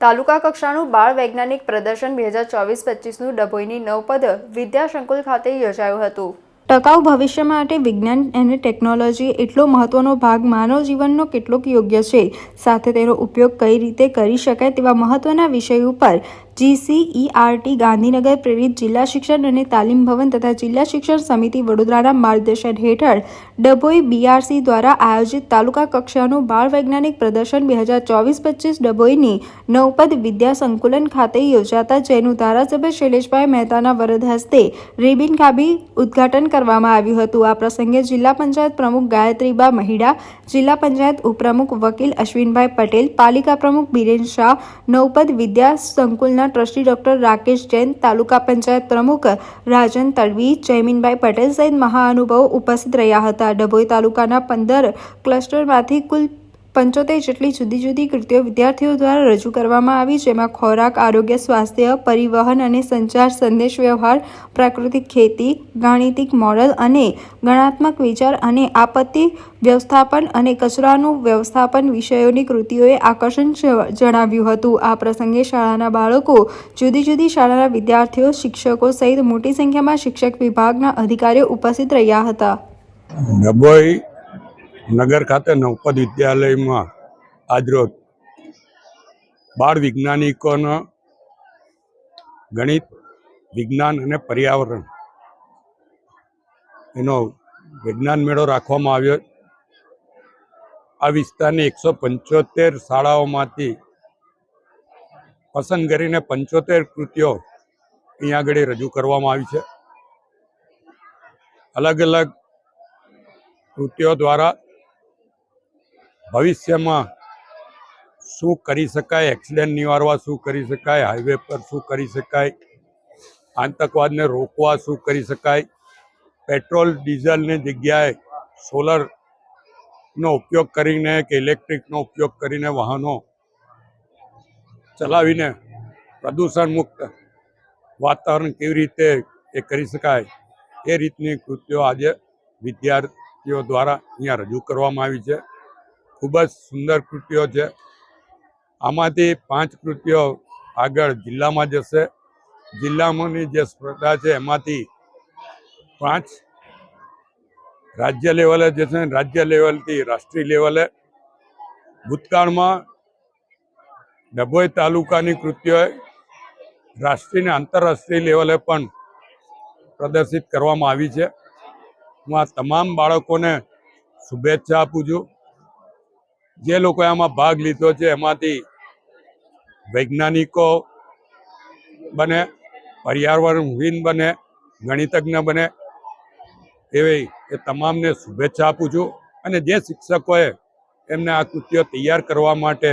તાલુકા કક્ષાનું બાળ વૈજ્ઞાનિક પ્રદર્શન બે હજાર ચોવીસ પચીસનું ડભોઈની નવપદ વિદ્યાસંકુલ ખાતે યોજાયું હતું. ટકાઉ ભવિષ્ય માટે વિજ્ઞાન અને ટેકનોલોજી એટલો મહત્વનો ભાગ માનવ જીવનનો કેટલોક યોગ્ય છે. સાથે તેનો ઉપયોગ કઈ રીતે કરી શકાય તેવા મહત્વના વિષય ઉપર જીસીઈઆરટી ગાંધીનગર પ્રેરિત જિલ્લા શિક્ષણ અને તાલીમ ભવન તથા જિલ્લા શિક્ષણ સમિતિ વડોદરાના માર્ગદર્શન હેઠળ ડભોઈ બીઆરસી દ્વારા આયોજિત તાલુકા કક્ષાનું બાળ વૈજ્ઞાનિક પ્રદર્શન બે હજાર ચોવીસ પચીસ ડભોઈની નવપદ વિદ્યા સંકુલન ખાતે યોજાતા જેનું ધારાસભ્ય શૈલેષભાઈ મહેતાના વરદ હસ્તે રિબિન કાબી ઉદ્ઘાટન કરવામાં આવ્યું હતું. આ પ્રસંગે જિલ્લા પંચાયત પ્રમુખ ગાયત્રીબા મહિડા, જિલ્લા પંચાયત ઉપપ્રમુખ વકીલ અશ્વિનભાઈ પટેલ, પાલિકા પ્રમુખ બિરેન શાહ, નવપદ વિદ્યા સંકુલના ટ્રસ્ટી ડોક્ટર રાકેશ જૈન, તાલુકા પંચાયત પ્રમુખ રાજન તડવી, જયમીનભાઈ પટેલ સહિત મહાનુભાવો ઉપસ્થિત રહ્યા હતા. ડભોઈ તાલુકાના પંદર ક્લસ્ટરમાંથી કુલ પંચોતેર જેટલી જુદી જુદી કૃતિઓ વિદ્યાર્થીઓ દ્વારા રજૂ કરવામાં આવી, જેમાં ખોરાક, આરોગ્ય, સ્વાસ્થ્ય, પરિવહન અને સંચાર, સંદેશ વ્યવહાર, પ્રાકૃતિક ખેતી, ગાણિતિક મોડલ અને ગણાત્મક વિચાર અને આપત્તિ વ્યવસ્થાપન અને કચરાનું વ્યવસ્થાપન વિષયોની કૃતિઓએ આકર્ષણ જણાવ્યું હતું. આ પ્રસંગે શાળાના બાળકો, જુદી જુદી શાળાના વિદ્યાર્થીઓ, શિક્ષકો સહિત મોટી સંખ્યામાં શિક્ષક વિભાગના અધિકારીઓ ઉપસ્થિત રહ્યા હતા. ડભોઈ નગર ખાતે નવપદ વિદ્યાલયમાં આજરોજ બાળ વૈજ્ઞાનિકોનો ગણિત, વિજ્ઞાન અને પર્યાવરણ એનો વિજ્ઞાન મેળો રાખવામાં આવ્યો. આ વિસ્તારની એકસો પંચોતેર શાળાઓમાંથી પસંદ કરીને પંચોતેર કૃતિઓ અહીંયા આગળ રજૂ કરવામાં આવી છે. અલગ અલગ કૃતિઓ દ્વારા ભવિષ્યમાં શું કરી શકાય એક્સિડન્ટ નિવારવા શું કરી શકાય હાઈવે પર શું કરી શકાય, આતંકવાદને રોકવા શું કરી શકાય, પેટ્રોલ, ડીઝલની જગ્યાએ સોલરનો ઉપયોગ કરીને કે ઇલેક્ટ્રિકનો ઉપયોગ કરીને વાહનો ચલાવીને પ્રદૂષણ મુક્ત વાતાવરણ કેવી રીતે એ કરી શકાય, એ રીતની કૃતિઓ આજે વિદ્યાર્થીઓ દ્વારા અહીંયા રજૂ કરવામાં આવી છે. ખૂબ જ સુંદર કૃતિઓ છે. આમાંથી પાંચ કૃતિઓ આગળ જિલ્લામાં જશે. જિલ્લામાંની જે સ્પર્ધા છે એમાંથી પાંચ રાજ્ય લેવલે જશે રાજ્ય લેવલથી રાષ્ટ્રીય લેવલે. ભૂતકાળમાં ડભોઈ તાલુકાની કૃતિઓએ રાષ્ટ્રીય અને આંતરરાષ્ટ્રીય લેવલે પણ પ્રદર્શિત કરવામાં આવી છે. હું આ તમામ બાળકોને શુભેચ્છા આપું છું. જે લોકોએ આમાં ભાગ લીધો છે, એમાંથી વૈજ્ઞાનિકો બને પર્યાવરણહીન બને, ગણિતજ્ઞ બને, એવી એ તમામને શુભેચ્છા આપું છું. અને જે શિક્ષકોએ એમને આ કૃત્યો તૈયાર કરવા માટે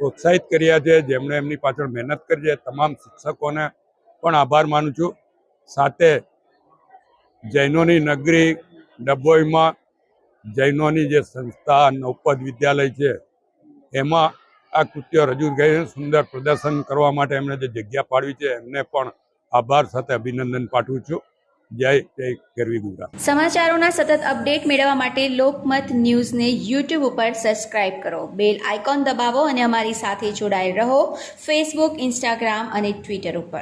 પ્રોત્સાહિત કર્યા છે, જેમણે એમની પાછળ મહેનત કરી છે તમામ શિક્ષકોને પણ આભાર માનું છું. સાથે જૈનોની નગરી ડભોઈમાં જૈનોની જે સંસ્થા નવપદ વિદ્યાલય છે, એમાં આ કૃત્ય રજૂ કરીને સુંદર પ્રદર્શન કરવા માટે એમણે જે જગ્યા પાડવી છે, એમને પણ આભાર સાથે અભિનંદન પાઠવું છું. જય જય ગરવી ગુજરાત. સમાચારોના સતત અપડેટ મેળવવા માટે લોકમત ન્યૂઝને યુટ્યુબ ઉપર સબસ્ક્રાઇબ કરો. બેલ આઇકોન દબાવો અને અમારી સાથે જોડાયેલ રહો. ફેસબુક ઇન્સ્ટાગ્રામ અને ટ્વિટર ઉપર.